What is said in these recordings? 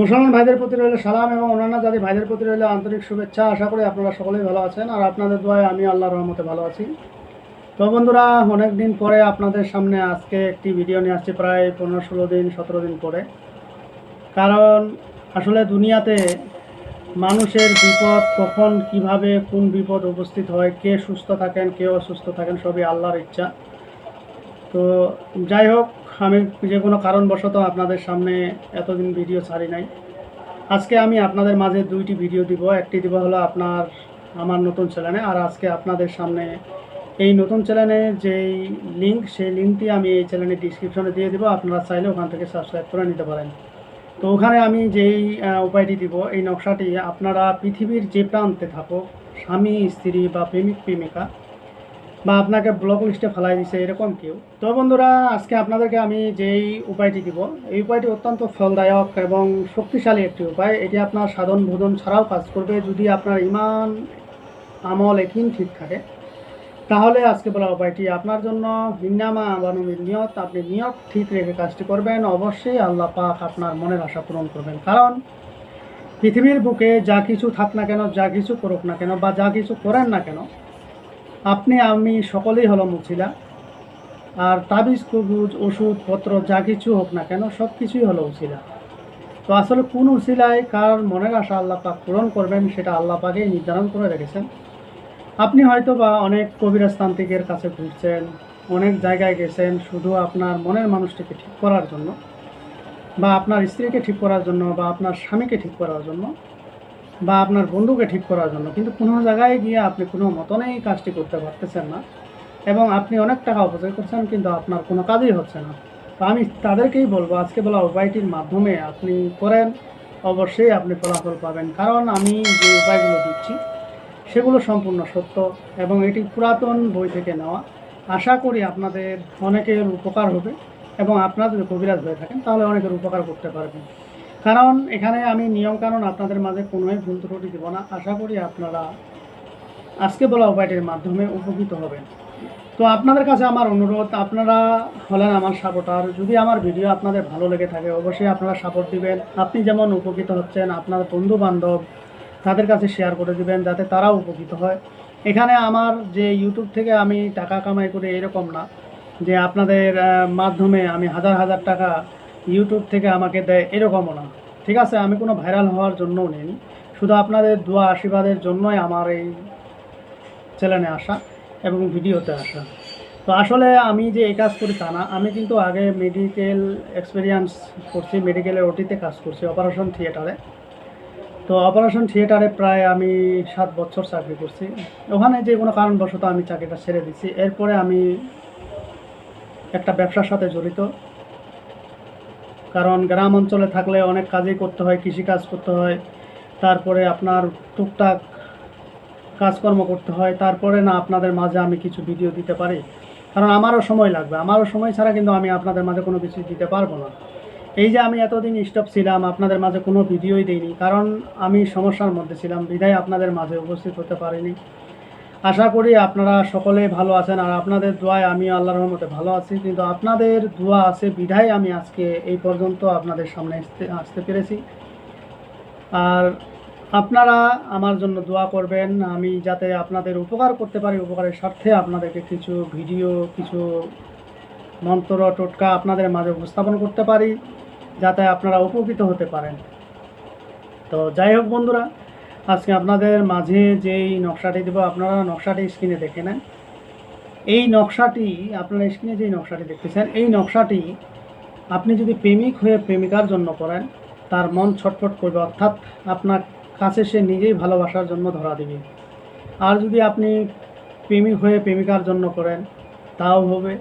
মুসলমান ভাইদের প্রতি রইল সালাম এবং অন্যান্য জাতি ভাইদের প্রতি রইল আন্তরিক শুভেচ্ছা। আশা করি আপনারা সকলেই ভালো আছেন। আর আপনাদের দোয়ায় আমি আল্লাহর রহমতে ভালো আছি। তো বন্ধুরা অনেক দিন পরে আপনাদের সামনে আজকে একটি ভিডিও নিয়ে আসছি, প্রায় পনেরো ষোলো দিন, সতেরো দিন পরে। কারণ আসলে দুনিয়াতে মানুষের বিপদ কখন, কীভাবে, কোন বিপদ উপস্থিত হয়, কে সুস্থ থাকেন, কে অসুস্থ থাকেন, সবই আল্লাহর ইচ্ছা। তো যাই হোক আমি যে কোনো কারণবশত আপনাদের সামনে এতদিন ভিডিও ছাড়ি নাই। আজকে আমি আপনাদের মাঝে দুইটি ভিডিও দিব। একটি দিব হলো আপনার, আমার নতুন চ্যানেলে, আর আজকে আপনাদের সামনে এই নতুন চ্যানেলে যেই লিঙ্ক সেই লিঙ্কটি আমি এই চ্যানেলের ডিসক্রিপশনে দিয়ে দিব। আপনারা চাইলে ওখান থেকে সাবস্ক্রাইব করে নিতে পারেন। তো ওখানে আমি যেই উপায়টি দিব, এই নকশাটি, আপনারা পৃথিবীর যে প্রান্তে থাকুক স্বামী, স্ত্রী বা প্রেমিক, প্রেমিকা বা আপনাকে ব্লক লিস্টে ফেলাই দিছে, এরকম কেউ? তো বন্ধুরা, আজকে আপনাদেরকে আমি যেই উপায়টি দিব, এই উপায়টি অত্যন্ত ফলদায়ক এবং শক্তিশালী একটি উপায়। এটি আপনার সাধন ভোজন ছাড়াও কাজ করবে যদি আপনার ইমান, আমল একিন ঠিক থাকে। তাহলে আজকে বলা উপায়টি, আপনার জন্য হিন্নামা বানুমির নিয়ত। আপনি নিয়ত ঠিক রেখে কাজটি করবেন। অবশ্যই আল্লাহ পাক আপনার মনের আশা পূরণ করবেন। কারণ পৃথিবীর বুকে যা কিছু থাক না কেন, যা কিছু করুক না কেন বা যা কিছু করেন না কেন আপনি, আমি সকলেই হলো মুছিলা। আর তাবিজ, কবুজ ওষুধপত্র যা কিছু হোক না কেন, সব কিছুই হলো উছিলা। তো আসলে কোন উছিলায় কার মনের আশা আল্লাহ পাক পূরণ করবেন, সেটা আল্লাহ পাকেই নির্ধারণ করে রেখেছেন। আপনি হয়তো বা অনেক কবিরাজতান্ত্রিকের কাছে ঘুরছেন, অনেক জায়গায় গেছেন শুধু আপনার মনের মানুষটিকে ঠিক করার জন্য, বা আপনার স্ত্রীকে ঠিক করার জন্য, বা আপনার স্বামীকে ঠিক করার জন্য। বা আপনার বন্ধুকে ঠিক করার জন্য। কিন্তু কোনো জায়গায় গিয়ে আপনি কোনো মতনেই কাজটি করতে পারতেছেন না এবং আপনি অনেক টাকা অপচয় করছেন কিন্তু আপনার কোনো কাজই হচ্ছে না। তো আমি তাদেরকেই বলব, আজকে বলা উপায়টির মাধ্যমে আপনি করেন, অবশ্যই আপনি ফলাফল পাবেন। কারণ আমি যে উপায়গুলো দিচ্ছি, সেগুলো সম্পূর্ণ সত্য এবং এটি পুরাতন বই থেকে নেওয়া। আশা করি আপনাদের অনেকের উপকার হবে এবং আপনারা যদি কবিরাজ হয়ে থাকেন, তাহলে অনেকের উপকার করতে পারবেন। কারণ এখানে আমি নিয়মকানুন আপনাদের মাঝে কোনোই ভুল ত্রুটি দেবো না। আশা করি আপনারা আজকে বলা উপায়টির মাধ্যমে উপকৃত হবেন। তো আপনাদের কাছে আমার অনুরোধ, আপনারা হলেন আমার সাপোর্টার। যদি আমার ভিডিও আপনাদের ভালো লেগে থাকে, অবশ্যই আপনারা সাপোর্ট দিবেন। আপনি যেমন উপকৃত হচ্ছেন, আপনার বন্ধু বান্ধব তাদের কাছে শেয়ার করে দিবেন, যাতে তারাও উপকৃত হয়। এখানে আমার যে ইউটিউব থেকে আমি টাকা কামাই করে এরকম না, যে আপনাদের মাধ্যমে আমি হাজার হাজার টাকা ইউটিউব থেকে আমাকে দেয় এরকমও না। ঠিক আছে, আমি কোনো ভাইরাল হওয়ার জন্যও নেই। শুধু আপনাদের দোয়া, আশীর্বাদের জন্যই আমার এই চ্যানেলে আসা এবং ভিডিওতে আসা। তো আসলে আমি যে এই কাজ করি তা না। আমি কিন্তু আগে মেডিকেল এক্সপিরিয়েন্স করছি মেডিকেলে ওটিতে কাজ করছি অপারেশন থিয়েটারে তো অপারেশন থিয়েটারে প্রায় আমি সাত বছর চাকরি করছি। ওখানে যে কোনো কারণবশত আমি চাকরিটা ছেড়ে দিচ্ছি এরপরে আমি একটা ব্যবসার সাথে জড়িত। কারণ গ্রাম অঞ্চলে থাকলে অনেক কাজই করতে হয়, কৃষিকাজ করতে হয়, তারপরে আপনার টুকটাক কাজকর্ম করতে হয়, তারপরে না আপনাদের মাঝে আমি কিছু ভিডিও দিতে পারি। কারণ আমারও সময় লাগবে, আমারও সময় ছাড়া কিন্তু আমি আপনাদের মাঝে কোনো কিছু দিতে পারব না। এই যে আমি এতদিন স্টপ ছিলাম, আপনাদের মাঝে কোনো ভিডিওই দিইনি, কারণ আমি সমস্যার মধ্যে ছিলাম বিধায় আপনাদের মাঝে উপস্থিত হতে পারিনি। আশা করি আপনারা সকলে ভালো আছেন আর আপনাদের দোয়ায় আমি আল্লাহর রহমতে ভালো আছি। কিন্তু আপনাদের দোয়া আছে, বিধায় আমি আজকে এই পর্যন্ত আপনাদের সামনে আসতে আসতে পেরেছি। আর আপনারা আমার জন্য দোয়া করবেন, আমি যাতে আপনাদের উপকার করতে পারি, উপকারের স্বার্থে আপনাদেরকে কিছু ভিডিও, কিছু মন্ত্র, টোটকা আপনাদের মাঝে উপস্থাপন করতে পারি, যাতে আপনারা উপকৃত হতে পারেন। তো যাই হোক বন্ধুরা আজকে আপনাদের মাঝে যেই নকশাটি দেবো, আপনারা নকশাটি স্ক্রিনে দেখে নেন। এই নকশাটি, আপনারা স্ক্রিনে যেই নকশাটি দেখতেছেন, এই নকশাটি আপনি যদি প্রেমিক হয়ে প্রেমিকার জন্য করেন, তার মন ছটফট করবে, অর্থাৎ আপনার কাছে সে নিজেই ভালোবাসার জন্য ধরা দিবে। আর যদি আপনি প্রেমিক হয়ে প্রেমিকার জন্য করেন, তাও হবে।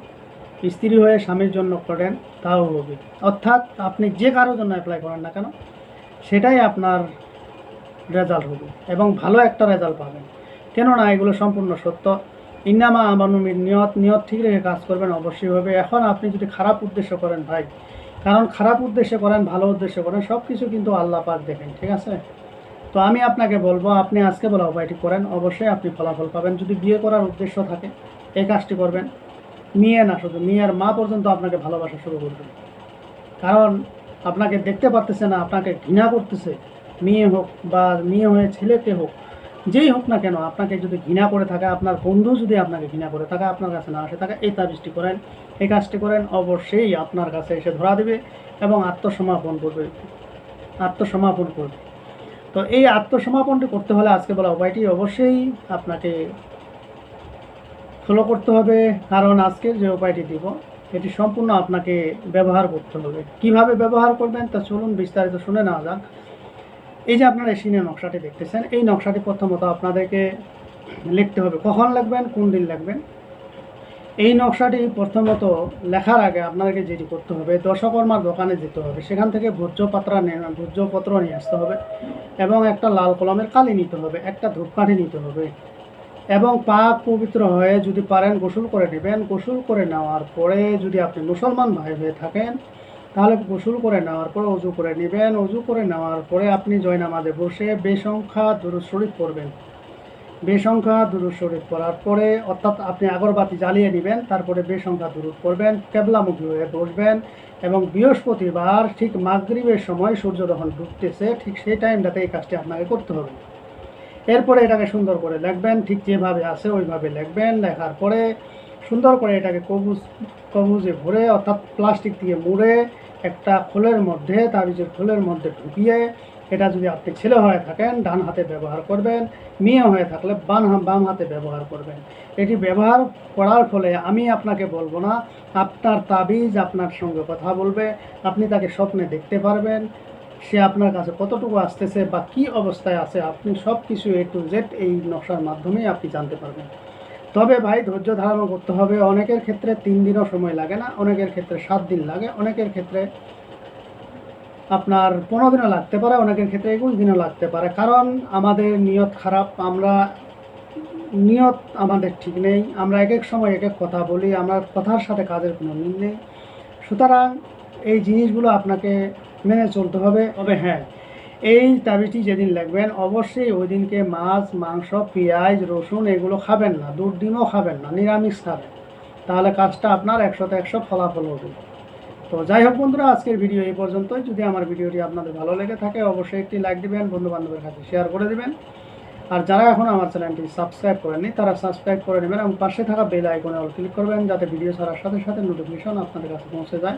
স্ত্রী হয়ে স্বামীর জন্য করেন, তাও হবে। অর্থাৎ আপনি যে কারোর জন্য অ্যাপ্লাই করেন না কেন, সেটাই আপনার রেজাল্ট হবে এবং ভালো একটা রেজাল্ট পাবেন। কেননা এগুলো সম্পূর্ণ সত্য। ইন্নামা আমানুমির নিয়ত নিয়ত ঠিক রেখে কাজ করবেন অবশ্যই হবে এখন আপনি যদি খারাপ উদ্দেশ্য করেন ভাই, কারণ খারাপ উদ্দেশ্যে করেন, ভালো উদ্দেশ্য করেন সব কিছু কিন্তু আল্লাহ পাক দেখেন, ঠিক আছে? তো আমি আপনাকে বলব, আপনি আজকে বলা উপায়টি করেন, অবশ্যই আপনি ফলাফল পাবেন। যদি বিয়ে করার উদ্দেশ্য থাকে, এই কাজটি করবেন। মেয়ে না শুধু, মেয়ের মা পর্যন্ত আপনাকে ভালোবাসা শুরু করবে। কারণ আপনাকে দেখতে পারতেছে না, আপনাকে ঘৃণা করতেছে। মেয়ে হোক বা মেয়ে হয়ে ছেলেকে হোক, যেই হোক না কেন আপনাকে যদি ঘৃণা করে থাকে, আপনার বন্ধু যদি আপনাকে ঘৃণা করে থাকে, আপনার কাছে না আসে থাকে, এই তাবিজটি করেন, এই কাজটি করেন, অবশ্যই আপনার কাছে এসে ধরা দেবে এবং আত্মসমাপন করবে আত্মসমাপন করবে। তো এই আত্মসমাপনটি করতে হলে আজকে বলা উপায়টি অবশ্যই আপনাকে ফলো করতে হবে, কারণ আজকের যে উপায়টি দিব, এটি সম্পূর্ণ আপনাকে ব্যবহার করতে হবে। কীভাবে ব্যবহার করবেন তা চলুন বিস্তারিত শুনে নেওয়া যাক। এই যে আপনারা এসিনের নকশাটি দেখতেছেন, এই নকশাটি প্রথমত আপনাদেরকে লিখতে হবে কখন লিখবেন কোন দিন লিখবেন এই নকশাটি প্রথমত লেখার আগে আপনাদেরকে যেটি করতে হবে, দশকর্মার দোকানে যেতে হবে। সেখান থেকে ভোজ্যপাত্রা ভোজ্যপত্র নিয়ে আসতে হবে এবং একটা লাল কলমের কালি নিতে হবে, একটা ধূপকাঠি নিতে হবে এবং পাক পবিত্র হয়ে যদি পারেন গোসল করে নেবেন। গোসল করে নেওয়ার পরে যদি আপনি মুসলমান ভাই হয়ে থাকেন তাহলে গোসল করে নেওয়ার পরে অজু করে নেবেন। অজু করে নেওয়ার পরে আপনি জয়নামাজে বসে বেসংখ্যা দুরুদ শরীফ পড়বেন। বেসংখ্যা দুরুদ শরীফ পড়ার পরে অর্থাৎ আপনি আগরবাতি জ্বালিয়ে নেবেন, তারপরে বেসংখ্যা দুরুদ করবেন কেবলামুখী হয়ে বসবেন এবং বৃহস্পতিবার ঠিক মাগরিবের সময় সূর্য যখন ডুবতেছে ঠিক সেই টাইমটাতে এই কাজটি আপনাকে করতে হবে। এরপরে এটাকে সুন্দর করে লিখবেন, ঠিক যেভাবে আছে ওইভাবে লিখবেন। লেখার পরে সুন্দর করে এটাকে কবুজ, কবুজে ভরে অর্থাৎ প্লাস্টিক দিয়ে মুড়ে একটা খোলের মধ্যে তাবিজের খোলের মধ্যে ঢুকিয়ে এটা যদি আপনি ছেলে হয়ে থাকেন, ডান হাতে ব্যবহার করবেন, মেয়ে হয়ে থাকলে হা- বাম হাতে ব্যবহার করবেন। এটি ব্যবহার করার ফলে আমি আপনাকে বলব না, আপনার তাবিজ আপনার সঙ্গে কথা বলবে, আপনি তাকে স্বপ্নে দেখতে পারবেন, সে আপনার কাছে কতটুকু আসতেছে বা কি অবস্থায় আছে, আপনি সব কিছু এ টু জেড এই নকশার মাধ্যমেই আপনি জানতে পারবেন। তবে ভাই ধৈর্য ধারণ করতে হবে। অনেকের ক্ষেত্রে তিন দিনও সময় লাগে না, অনেকের ক্ষেত্রে সাত দিন লাগে, অনেকের ক্ষেত্রে আপনার পনেরো দিনও লাগতে পারে, অনেকের ক্ষেত্রে একুশ দিনও লাগতে পারে। কারণ আমাদের নিয়ত খারাপ, আমরা নিয়ত আমাদের ঠিক নেই, আমরা এক এক সময় এক এক কথা বলি, আমরা কথার সাথে কাজের কোনো মিল নেই। সুতরাং এই জিনিসগুলো আপনাকে মেনে চলতে হবে। তবে হ্যাঁ এই তাবিজটি যেদিন লাগবেন, অবশ্যই ওই দিনকে মাছ, মাংস, পেঁয়াজ, রসুন এগুলো খাবেন না দুধ ডিমও খাবেন না, নিরামিষ খাবেন। তাহলে কাজটা আপনার একশোতে একশো ফলাফল হবে। তো যাই হোক বন্ধুরা, আজকের ভিডিও এই পর্যন্তই। যদি আমার ভিডিওটি আপনাদের ভালো লেগে থাকে, অবশ্যই একটি লাইক দিবেন বন্ধু বান্ধবের কাছে শেয়ার করে দেবেন। আর যারা এখন আমার চ্যানেলটি সাবস্ক্রাইব করেননি, তারা সাবস্ক্রাইব করে নেবেন এবং পাশে থাকা বেল আইকনে অল ক্লিক করবেন, যাতে ভিডিও ছাড়ার সাথে সাথে নোটিফিকেশন আপনাদের কাছে পৌঁছে যায়।